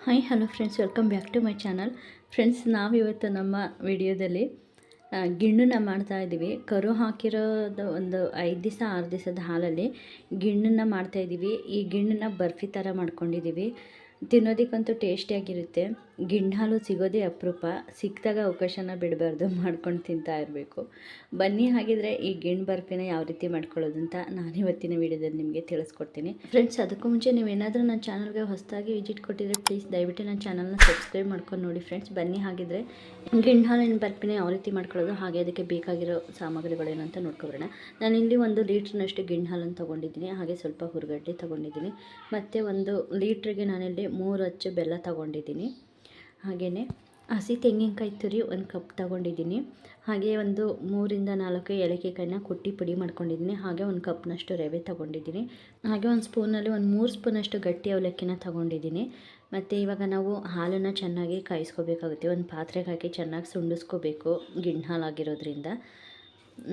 Hi hello friends welcome back to my channel friends ನಾವಿವತ್ತು ನಮ್ಮ ವಿಡಿಯೋದಲ್ಲಿ ಗಿಣ್ಣನ್ನ ಮಾಡ್ತಾ ಇದ್ದೀವಿ. ಕರು ಹಾಕಿರೋದು ಒಂದು ಐದು ದಿವಸ, ಆರು ದಿವಸದ ಹಾಲಲ್ಲಿ ಗಿಣ್ಣನ್ನ ಮಾಡ್ತಾ ಇದ್ದೀವಿ. ಈ ಗಿಣ್ಣನ್ನ ಬರ್ಫಿ ಥರ ಮಾಡ್ಕೊಂಡಿದ್ದೀವಿ. ತಿನ್ನೋದಕ್ಕಂತೂ ಟೇಸ್ಟಿಯಾಗಿರುತ್ತೆ. ಗಿಣ್ಣು ಹಾಲು ಸಿಗೋದೇ ಅಪರೂಪ. ಸಿಕ್ಕಿದಾಗ ಅವಕಾಶನ ಬಿಡಬಾರ್ದು ಮಾಡ್ಕೊಂಡು ತಿಂತಾ ಇರಬೇಕು. ಬನ್ನಿ ಹಾಗಿದ್ರೆ ಈ ಗಿಣ್ಣು ಬರ್ಫಿನ ಯಾವ ರೀತಿ ಮಾಡ್ಕೊಳ್ಳೋದು ಅಂತ ನಾನು ಇವತ್ತಿನ ವಿಡಿಯೋದಲ್ಲಿ ನಿಮಗೆ ತಿಳಿಸ್ಕೊಡ್ತೀನಿ. ಫ್ರೆಂಡ್ಸ್ ಅದಕ್ಕೂ ಮುಂಚೆ ನೀವೇನಾದರೂ ನನ್ನ ಚಾನಲ್ಗೆ ಹೊಸದಾಗಿ ವಿಸಿಟ್ ಕೊಟ್ಟಿದ್ರೆ ಪ್ಲೀಸ್ ದಯವಿಟ್ಟು ನನ್ನ ಚಾನಲ್ನ ಸಬ್ಸ್ಕ್ರೈಬ್ ಮಾಡ್ಕೊಂಡು ನೋಡಿ ಫ್ರೆಂಡ್ಸ್ ಬನ್ನಿ ಹಾಗಿದ್ರೆ ಗಿಣ್ಣು ಹಾಲಿನ ಬರ್ಫಿನ ಯಾವ ರೀತಿ ಮಾಡ್ಕೊಳ್ಳೋದು, ಹಾಗೆ ಅದಕ್ಕೆ ಬೇಕಾಗಿರೋ ಸಾಮಗ್ರಿಗಳೇನು ಅಂತ ನೋಡ್ಕೊಬರೋಣ. ನಾನು ಇಲ್ಲಿ ಒಂದು ಲೀಟ್ರ್ನಷ್ಟು ಗಿಣ್ಣು ಹಾಲನ್ನು ತೊಗೊಂಡಿದ್ದೀನಿ. ಹಾಗೆ ಸ್ವಲ್ಪ ಹುರುಗಡ್ಡೆ ತೊಗೊಂಡಿದ್ದೀನಿ. ಮತ್ತು ಒಂದು ಲೀಟ್ರಿಗೆ ನಾನಿಲ್ಲಿ ಮೂರು ಅಚ್ಚು ಬೆಲ್ಲ ತಗೊಂಡಿದ್ದೀನಿ. ಹಾಗೆಯೇ ಹಸಿ ತೆಂಗಿನಕಾಯಿ ತುರಿ ಒಂದು ಕಪ್ ತಗೊಂಡಿದ್ದೀನಿ. ಹಾಗೆ ಒಂದು ಮೂರಿಂದ ನಾಲ್ಕು ಏಲಕ್ಕಿಕಾಯಿನ ಕುಟ್ಟಿ ಪುಡಿ ಮಾಡ್ಕೊಂಡಿದ್ದೀನಿ. ಹಾಗೆ ಒಂದು ಕಪ್ನಷ್ಟು ರವೆ ತಗೊಂಡಿದ್ದೀನಿ. ಹಾಗೆ ಒಂದು ಸ್ಪೂನಲ್ಲಿ ಒಂದು ಮೂರು ಸ್ಪೂನಷ್ಟು ಗಟ್ಟಿ ಅವಲಕ್ಕಿನ ತಗೊಂಡಿದ್ದೀನಿ. ಮತ್ತು ಇವಾಗ ನಾವು ಹಾಲನ್ನು ಚೆನ್ನಾಗಿ ಕಾಯಿಸ್ಕೋಬೇಕಾಗುತ್ತೆ. ಒಂದು ಪಾತ್ರೆಗೆ ಹಾಕಿ ಚೆನ್ನಾಗಿ ಸುಂಡಿಸ್ಕೋಬೇಕು ಗಿಣ್ಣು ಹಾಲಾಗಿರೋದ್ರಿಂದ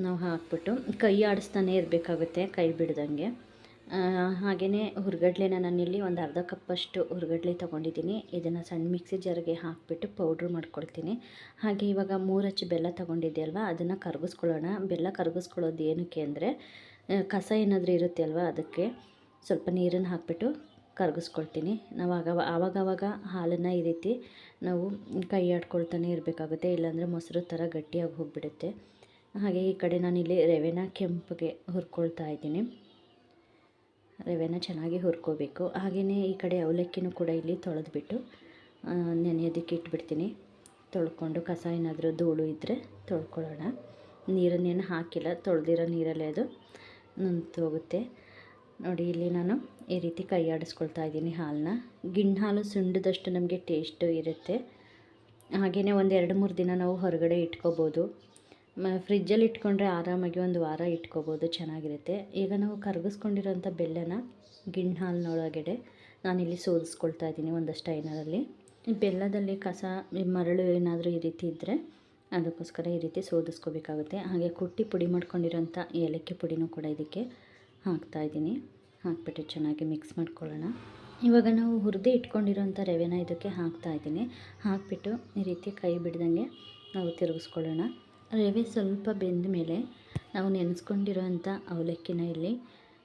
ನಾವು ಹಾಕ್ಬಿಟ್ಟು ಕೈ ಆಡಿಸ್ತಾನೆ ಇರಬೇಕಾಗುತ್ತೆ ಕೈ ಬಿಡ್ದಂಗೆ. ಹಾಗೆಯೇ ಹುರ್ಗಡ್ಲೆನ ನಾನಿಲ್ಲಿ ಒಂದು ಅರ್ಧ ಕಪ್ಪಷ್ಟು ಹುರ್ಗಡ್ಲೆ ತೊಗೊಂಡಿದ್ದೀನಿ. ಇದನ್ನು ಸಣ್ಣ ಮಿಕ್ಸಿ ಜಾರಿಗೆ ಹಾಕಿಬಿಟ್ಟು ಪೌಡ್ರ್ ಮಾಡ್ಕೊಳ್ತೀನಿ. ಹಾಗೆ ಇವಾಗ ಮೂರಚ್ಚು ಬೆಲ್ಲ ತೊಗೊಂಡಿದ್ದೆ ಅಲ್ವಾ ಅದನ್ನು ಕರಗಿಸ್ಕೊಳ್ಳೋಣ. ಬೆಲ್ಲ ಕರಗಿಸ್ಕೊಳ್ಳೋದು ಏನಕ್ಕೆ ಅಂದರೆ ಕಸ ಏನಾದರೂ ಇರುತ್ತೆ ಅಲ್ವಾ ಅದಕ್ಕೆ ಸ್ವಲ್ಪ ನೀರನ್ನು ಹಾಕಿಬಿಟ್ಟು ಕರಗಿಸ್ಕೊಳ್ತೀನಿ. ನಾವು ಆಗ, ಆವಾಗವಾಗ ಹಾಲನ್ನು ಈ ರೀತಿ ನಾವು ಕೈ ಆಡ್ಕೊಳ್ತಾನೆ ಇರಬೇಕಾಗುತ್ತೆ, ಇಲ್ಲಾಂದರೆ ಮೊಸರು ಥರ ಗಟ್ಟಿಯಾಗಿ ಹೋಗಿಬಿಡುತ್ತೆ. ಹಾಗೆ ಈ ಕಡೆ ನಾನಿಲ್ಲಿ ರವೆನ ಕೆಂಪಗೆ ಹುರ್ಕೊಳ್ತಾ ಇದ್ದೀನಿ. ರವೆನ ಚೆನ್ನಾಗಿ ಹುರ್ಕೋಬೇಕು. ಹಾಗೆಯೇ ಈ ಕಡೆ ಅವಲಕ್ಕಿನೂ ಕೂಡ ಇಲ್ಲಿ ತೊಳೆದ್ಬಿಟ್ಟು ನೆನೆಯೋದಕ್ಕೆ ಇಟ್ಬಿಡ್ತೀನಿ. ತೊಳ್ಕೊಂಡು ಕಸ ಏನಾದರೂ ಧೂಳು ಇದ್ದರೆ ತೊಳ್ಕೊಳ್ಳೋಣ. ನೀರನ್ನೇನು ಹಾಕಿಲ್ಲ, ತೊಳೆದಿರೋ ನೀರಲ್ಲೇ ಅದು ಹೋಗುತ್ತೆ. ನೋಡಿ, ಇಲ್ಲಿ ನಾನು ಈ ರೀತಿ ಕೈ ಆಡಿಸ್ಕೊಳ್ತಾ ಇದ್ದೀನಿ ಹಾಲನ್ನ. ಗಿಣ್ಣು ಹಾಲು ಸುಂಡದಷ್ಟು ನಮಗೆ ಟೇಸ್ಟು ಇರುತ್ತೆ. ಹಾಗೆಯೇ ಒಂದು ಎರಡು ಮೂರು ದಿನ ನಾವು ಹೊರಗಡೆ ಇಟ್ಕೋಬೋದು. ಮ ಫ್ರಿಜ್ಜಲ್ಲಿ ಇಟ್ಕೊಂಡ್ರೆ ಆರಾಮಾಗಿ ಒಂದು ವಾರ ಇಟ್ಕೋಬೋದು, ಚೆನ್ನಾಗಿರುತ್ತೆ. ಈಗ ನಾವು ಕರಗಿಸ್ಕೊಂಡಿರೋಂಥ ಬೆಲ್ಲನ ಗಿಣ್ಣು ಹಾಲಿನೊಳಗಡೆ ನಾನಿಲ್ಲಿ ಸೋದಿಸ್ಕೊಳ್ತಾ ಇದ್ದೀನಿ ಒಂದಷ್ಟು ಐನರಲ್ಲಿ. ಬೆಲ್ಲದಲ್ಲಿ ಕಸ ಮರಳು ಏನಾದರೂ ಈ ರೀತಿ ಇದ್ದರೆ ಅದಕ್ಕೋಸ್ಕರ ಈ ರೀತಿ ಸೋದಿಸ್ಕೋಬೇಕಾಗುತ್ತೆ. ಹಾಗೆ ಕುಟ್ಟಿ ಪುಡಿ ಮಾಡ್ಕೊಂಡಿರೋಂಥ ಏಲಕ್ಕಿ ಪುಡಿನೂ ಕೂಡ ಇದಕ್ಕೆ ಹಾಕ್ತಾ ಇದ್ದೀನಿ. ಹಾಕ್ಬಿಟ್ಟು ಚೆನ್ನಾಗಿ ಮಿಕ್ಸ್ ಮಾಡ್ಕೊಳ್ಳೋಣ. ಇವಾಗ ನಾವು ಹುರಿದು ಇಟ್ಕೊಂಡಿರೋಂಥ ರವೆನ ಇದಕ್ಕೆ ಹಾಕ್ತಾ ಇದ್ದೀನಿ. ಹಾಕ್ಬಿಟ್ಟು ಈ ರೀತಿ ಕೈ ಬಿಡ್ದಂಗೆ ನಾವು ತಿರುಗಿಸ್ಕೊಳ್ಳೋಣ. ರವೆ ಸ್ವಲ್ಪ ಬೆಂದ ಮೇಲೆ ನಾವು ನೆನೆಸ್ಕೊಂಡಿರೋಂಥ ಅವಲಕ್ಕಿನ ಇಲ್ಲಿ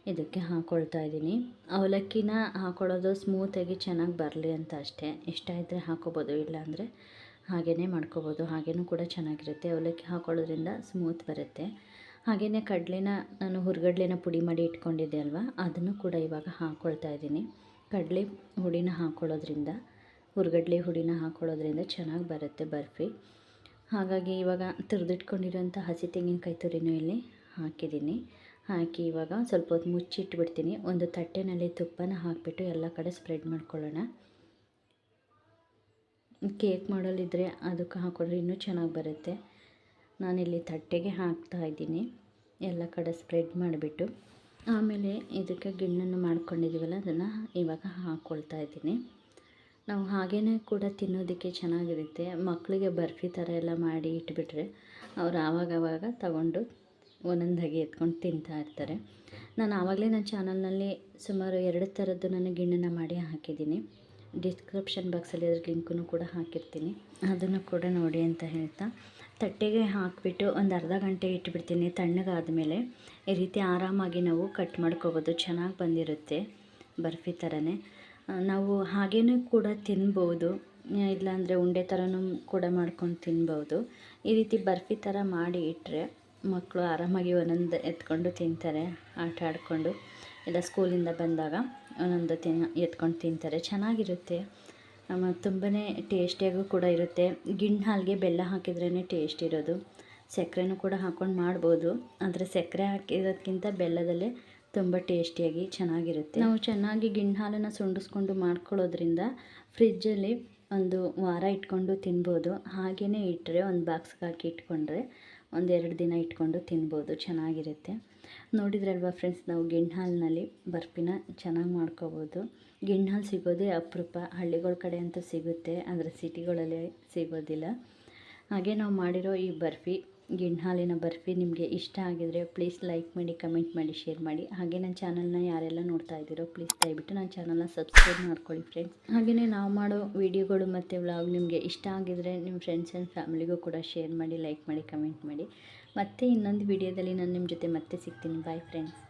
ಇದಕ್ಕೆ ಹಾಕ್ಕೊಳ್ತಾ ಇದ್ದೀನಿ. ಅವಲಕ್ಕಿನ ಹಾಕ್ಕೊಳ್ಳೋದು ಸ್ಮೂತಾಗಿ ಚೆನ್ನಾಗಿ ಬರಲಿ ಅಂತ ಅಷ್ಟೇ. ಇಷ್ಟ ಇದ್ದರೆ ಹಾಕೋಬೋದು, ಇಲ್ಲಾಂದರೆ ಹಾಗೇ ಮಾಡ್ಕೋಬೋದು. ಹಾಗೇನೂ ಕೂಡ ಚೆನ್ನಾಗಿರುತ್ತೆ. ಅವಲಕ್ಕಿ ಹಾಕೊಳ್ಳೋದ್ರಿಂದ ಸ್ಮೂತ್ ಬರುತ್ತೆ. ಹಾಗೆಯೇ ಕಡಲೆನ, ನಾನು ಹುರ್ಗಡ್ಲೆನ ಪುಡಿ ಮಾಡಿ ಇಟ್ಕೊಂಡಿದ್ದೆ ಅಲ್ವಾ? ಅದನ್ನು ಕೂಡ ಇವಾಗ ಹಾಕ್ಕೊಳ್ತಾ ಇದ್ದೀನಿ. ಕಡಲೆ ಹುಡಿನ ಹಾಕ್ಕೊಳ್ಳೋದ್ರಿಂದ ಹುರ್ಗಡ್ಲೆ ಹುಡಿನ ಹಾಕ್ಕೊಳ್ಳೋದ್ರಿಂದ ಚೆನ್ನಾಗಿ ಬರುತ್ತೆ ಬರ್ಫಿ. ಹಾಗಾಗಿ ಇವಾಗ ತುರಿದಿಟ್ಕೊಂಡಿರೋಂಥ ಹಸಿ ತೆಂಗಿನಕಾಯಿ ತುರಿನೂ ಇಲ್ಲಿ ಹಾಕಿದ್ದೀನಿ. ಹಾಕಿ ಇವಾಗ ಸ್ವಲ್ಪ ಹೊತ್ತು ಮುಚ್ಚಿಟ್ಬಿಡ್ತೀನಿ. ಒಂದು ತಟ್ಟೆನಲ್ಲಿ ತುಪ್ಪನ ಹಾಕಿಬಿಟ್ಟು ಎಲ್ಲ ಕಡೆ ಸ್ಪ್ರೆಡ್ ಮಾಡ್ಕೊಳ್ಳೋಣ. ಕೇಕ್ ಮಾಡಲಿದ್ರೆ ಅದಕ್ಕೆ ಹಾಕೊಂಡ್ರೆ ಇನ್ನೂ ಚೆನ್ನಾಗಿ ಬರುತ್ತೆ. ನಾನಿಲ್ಲಿ ತಟ್ಟೆಗೆ ಹಾಕ್ತಾ ಇದ್ದೀನಿ. ಎಲ್ಲ ಕಡೆ ಸ್ಪ್ರೆಡ್ ಮಾಡಿಬಿಟ್ಟು. ಆಮೇಲೆ ಇದಕ್ಕೆ ಗಿಣ್ಣನ್ನು ಮಾಡ್ಕೊಂಡಿದ್ದೀವಲ್ಲ, ಅದನ್ನು ಇವಾಗ ಹಾಕ್ಕೊಳ್ತಾ ಇದ್ದೀನಿ. ನಾವು ಹಾಗೇ ಕೂಡ ತಿನ್ನೋದಕ್ಕೆ ಚೆನ್ನಾಗಿರುತ್ತೆ. ಮಕ್ಕಳಿಗೆ ಬರ್ಫಿ ಥರ ಎಲ್ಲ ಮಾಡಿ ಇಟ್ಬಿಟ್ರೆ ಅವ್ರು ಆವಾಗವಾಗ ತಗೊಂಡು ಒಂದೊಂದಾಗಿ ಎತ್ಕೊಂಡು ತಿಂತಾ ಇರ್ತಾರೆ. ನಾನು ಆವಾಗಲೇ ನನ್ನ ಚಾನಲ್ನಲ್ಲಿ ಸುಮಾರು ಎರಡು ಥರದ್ದು ನಾನು ಗಿಣ್ಣನ್ನು ಮಾಡಿ ಹಾಕಿದ್ದೀನಿ. ಡಿಸ್ಕ್ರಿಪ್ಷನ್ ಬಾಕ್ಸಲ್ಲಿ ಅದ್ರ ಲಿಂಕನ್ನು ಕೂಡ ಹಾಕಿರ್ತೀನಿ. ಅದನ್ನು ಕೂಡ ನೋಡಿ ಅಂತ ಹೇಳ್ತಾ ತಟ್ಟೆಗೆ ಹಾಕಿಬಿಟ್ಟು ಒಂದು ಅರ್ಧ ಗಂಟೆ ಇಟ್ಬಿಡ್ತೀನಿ. ತಣ್ಣಗಾದ ಮೇಲೆ ಈ ರೀತಿ ಆರಾಮಾಗಿ ನಾವು ಕಟ್ ಮಾಡ್ಕೋಬೋದು. ಚೆನ್ನಾಗಿ ಬಂದಿರುತ್ತೆ ಬರ್ಫಿ ಥರನೇ. ನಾವು ಹಾಗೇನೂ ಕೂಡ ತಿನ್ಬೋದು. ಇಲ್ಲಾಂದರೆ ಉಂಡೆ ಥರನೂ ಕೂಡ ಮಾಡ್ಕೊಂಡು ತಿನ್ಬೋದು. ಈ ರೀತಿ ಬರ್ಫಿ ಥರ ಮಾಡಿ ಇಟ್ಟರೆ ಮಕ್ಕಳು ಆರಾಮಾಗಿ ಒಂದೊಂದು ಎತ್ಕೊಂಡು ತಿಂತಾರೆ, ಆಟ ಆಡಿಕೊಂಡು. ಇಲ್ಲ ಸ್ಕೂಲಿಂದ ಬಂದಾಗ ಒಂದೊಂದು ತಿನ್, ಎತ್ಕೊಂಡು ತಿಂತಾರೆ. ಚೆನ್ನಾಗಿರುತ್ತೆ. ತುಂಬಾ ಟೇಸ್ಟಿಯಾಗೂ ಕೂಡ ಇರುತ್ತೆ. ಗಿಣ್ಣು ಹಾಲಿಗೆ ಬೆಲ್ಲ ಹಾಕಿದ್ರೇ ಟೇಸ್ಟ್ ಇರೋದು. ಸಕ್ಕರೆನೂ ಕೂಡ ಹಾಕ್ಕೊಂಡು ಮಾಡ್ಬೋದು. ಆದರೆ ಸಕ್ಕರೆ ಹಾಕಿರೋದಕ್ಕಿಂತ ಬೆಲ್ಲದಲ್ಲೇ ತುಂಬ ಟೇಸ್ಟಿಯಾಗಿ ಚೆನ್ನಾಗಿರುತ್ತೆ. ನಾವು ಚೆನ್ನಾಗಿ ಗಿಣ್ಣು ಹಾಲನ್ನು ಸುಂಡಿಸ್ಕೊಂಡು ಮಾಡ್ಕೊಳ್ಳೋದ್ರಿಂದ ಫ್ರಿಜ್ಜಲ್ಲಿ ಒಂದು ವಾರ ಇಟ್ಕೊಂಡು ತಿನ್ಬೋದು. ಹಾಗೆಯೇ ಇಟ್ಟರೆ ಒಂದು ಬಾಕ್ಸ್ಗೆ ಹಾಕಿ ಇಟ್ಕೊಂಡ್ರೆ ಒಂದೆರಡು ದಿನ ಇಟ್ಕೊಂಡು ತಿನ್ಬೋದು. ಚೆನ್ನಾಗಿರುತ್ತೆ. ನೋಡಿದ್ರಲ್ವ ಫ್ರೆಂಡ್ಸ್, ನಾವು ಗಿಣ್ಣು ಹಾಲಿನಲ್ಲಿ ಬರ್ಫಿನ ಚೆನ್ನಾಗಿ ಮಾಡ್ಕೋಬೋದು. ಗಿಣ್ಣು ಹಾಲು ಸಿಗೋದೇ ಅಪರೂಪ. ಹಳ್ಳಿಗಳ ಕಡೆ ಅಂತೂ ಸಿಗುತ್ತೆ, ಆದರೆ ಸಿಟಿಗಳಲ್ಲಿ ಸಿಗೋದಿಲ್ಲ. ಹಾಗೆ ನಾವು ಮಾಡಿರೋ ಈ ಬರ್ಫಿ ಗಿಣ್ಣು ಹಾಲಿನ ಬರ್ಫಿ ನಿಮಗೆ ಇಷ್ಟ ಆಗಿದರೆ ಪ್ಲೀಸ್ ಲೈಕ್ ಮಾಡಿ ಕಮೆಂಟ್ ಮಾಡಿ ಶೇರ್ ಮಾಡಿ. ಹಾಗೆ ನನ್ನ ಚಾನಲ್ನ ಯಾರೆಲ್ಲ ನೋಡ್ತಾ ಇದ್ದೀರೋ ಪ್ಲೀಸ್ ದಯವಿಟ್ಟು ನನ್ನ ಚಾನಲ್ನ ಸಬ್ಸ್ಕ್ರೈಬ್ ಮಾಡ್ಕೊಳ್ಳಿ ಫ್ರೆಂಡ್ಸ್ ಹಾಗೆಯೇ ನಾವು ಮಾಡೋ ವಿಡಿಯೋಗಳು ಮತ್ತು ವ್ಲಾಗ್ ನಿಮಗೆ ಇಷ್ಟ ಆಗಿದರೆ ನಿಮ್ಮ ಫ್ರೆಂಡ್ಸ್ ಆ್ಯಂಡ್ ಫ್ಯಾಮಿಲಿಗೂ ಕೂಡ ಶೇರ್ ಮಾಡಿ ಲೈಕ್ ಮಾಡಿ ಕಮೆಂಟ್ ಮಾಡಿ. ಮತ್ತೆ ಇನ್ನೊಂದು ವಿಡಿಯೋದಲ್ಲಿ ನಾನು ನಿಮ್ಮ ಜೊತೆ ಮತ್ತೆ ಸಿಗ್ತೀನಿ. Bye friends